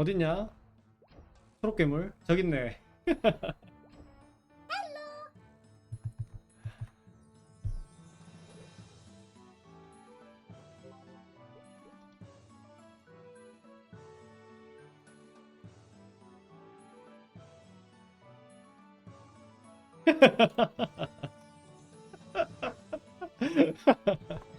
어딨냐? 초록 괴물 저기 있네.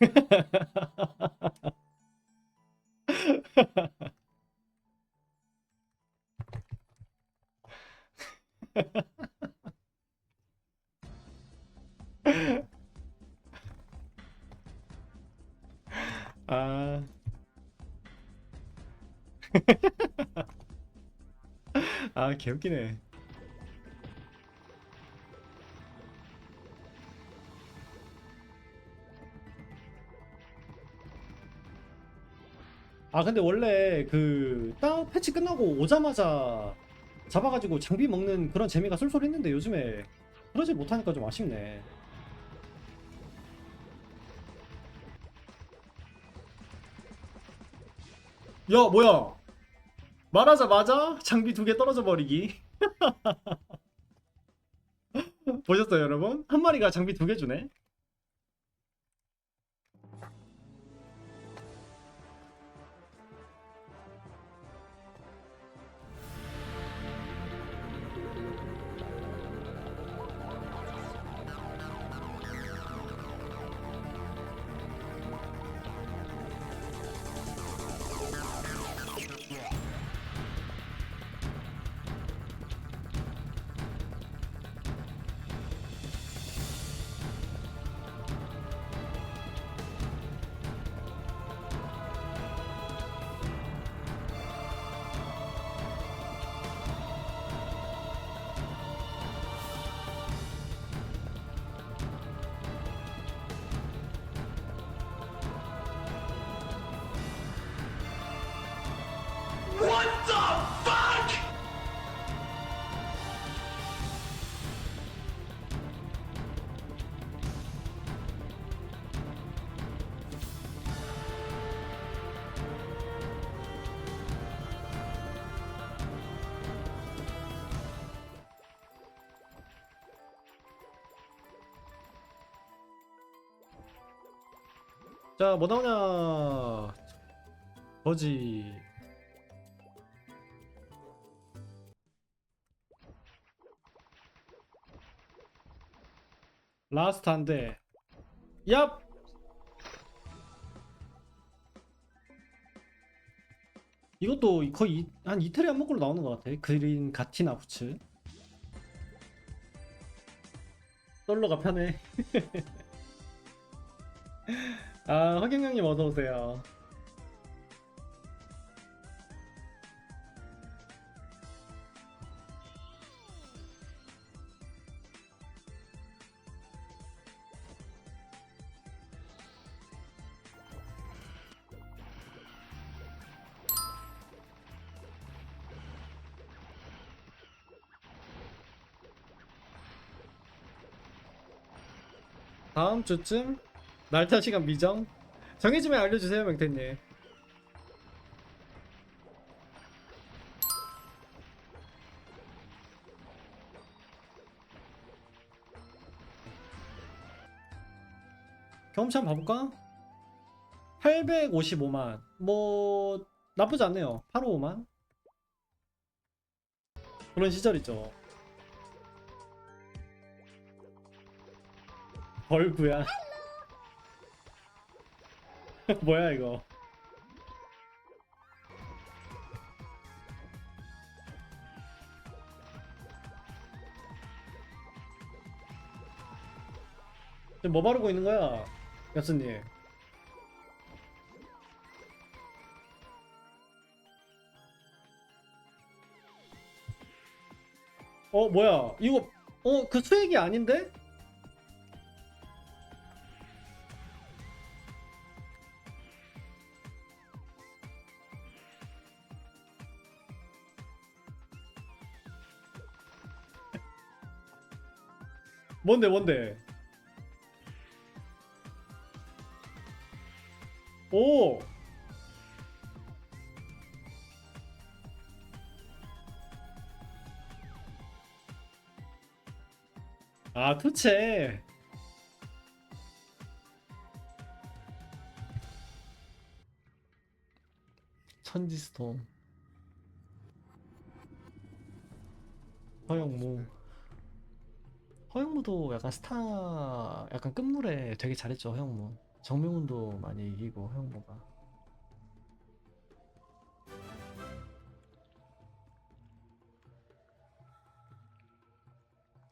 아. 아, 개웃기네. 아, 근데 원래 그, 딱 패치 끝나고 오자마자 잡아가지고 장비 먹는 그런 재미가 쏠쏠했는데 요즘에 그러지 못하니까 좀 아쉽네. 야, 뭐야? 말하자마자 장비 두 개 떨어져 버리기. 보셨어요, 여러분? 한 마리가 장비 두 개 주네. 자, 뭐 나오냐? 거지. 라스트 한 대. 얍! 이것도 거의 이- 한 이틀에 한 번꼴로 나오는 것 같아. 그린 가티나 부츠. 솔로가 편해. 아, 허경영님 어서 오세요. 다음 주쯤 날짜 시간 미정. 정해지면 알려주세요 명태님. 경험치 한번 봐볼까? 855만. 뭐 나쁘지 않네요. 855만? 그런 시절이죠 벌구야. 뭐야 이거? 뭐 바르고 있는 거야 야스님? 어 뭐야? 이거 어 그 수액이 아닌데? 뭔데 뭔데? 오. 아 투체. 천지스톰. 허영무. 허영무도 약간 스타, 약간 끝물에 되게 잘했죠, 허영무. 정명훈도 많이 이기고, 허영무가.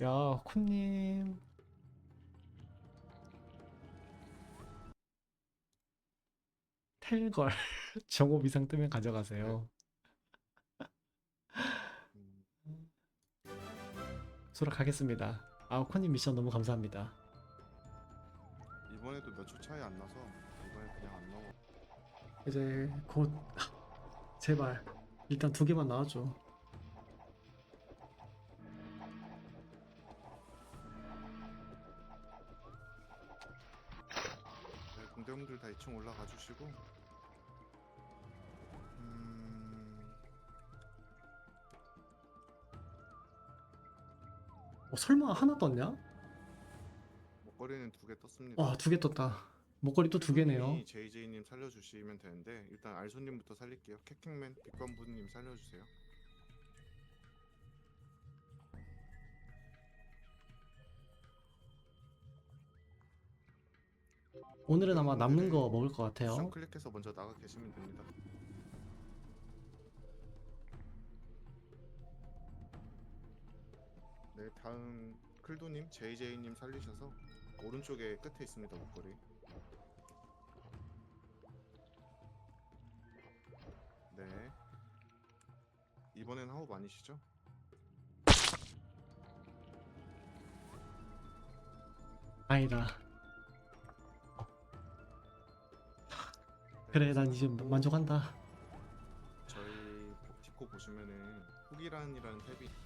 야, 쿤님. 텔걸. 정오 이상 뜨면 가져가세요. 음, 수락하겠습니다. 아, 쿤님 미션 너무 감사합니다. 이번에도 몇 초 차이 안 나서 이번에 그냥 안 넣어. 이제 곧 제발 일단 두 개만 나와줘. 네, 공대원들 다 2층 올라가 주시고. 어, 설마 하나 떴냐? 목걸이는 두 개 떴습니다. 아, 두개 떴다. 목걸이 또 두 개네요. JJ님 살려주시면 되는데 일단 알소님부터 살릴게요. 캐킹맨 빅관부님 살려주세요. 오늘은 아마 남는 거 먹을 것 같아요. 클릭해서 먼저 나가 계시면 됩니다. 네, 다음 클도님, JJ님 살리셔서 오른쪽에 끝에 있습니다 목걸이. 네. 이번엔 하옵 아니시죠? 아니다. 그래, 난 이제 만족한다. 저희 복티코 보시면은 후기란이라는 탭이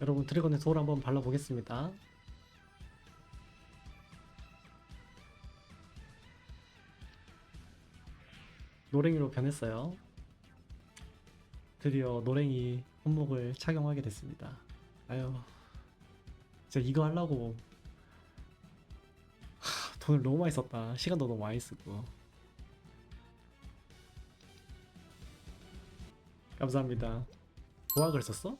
여러분 드래곤의 소울 한번 발라보겠습니다. 노랭이로 변했어요. 드디어 노랭이 손목을 착용하게 됐습니다. 아유, 진짜 이거 하려고 하, 돈을 너무 많이 썼다. 시간도 너무 많이 쓰고. 감사합니다. 도학을 썼어?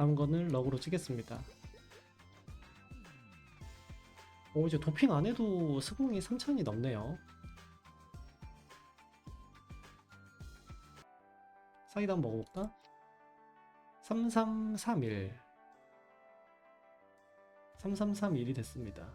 남은 거는 럭으로 찍겠습니다. 오 이제 도핑 안 해도 스공이 3천이 넘네요. 사이다 한번 먹어볼까? 3331 3331이 됐습니다.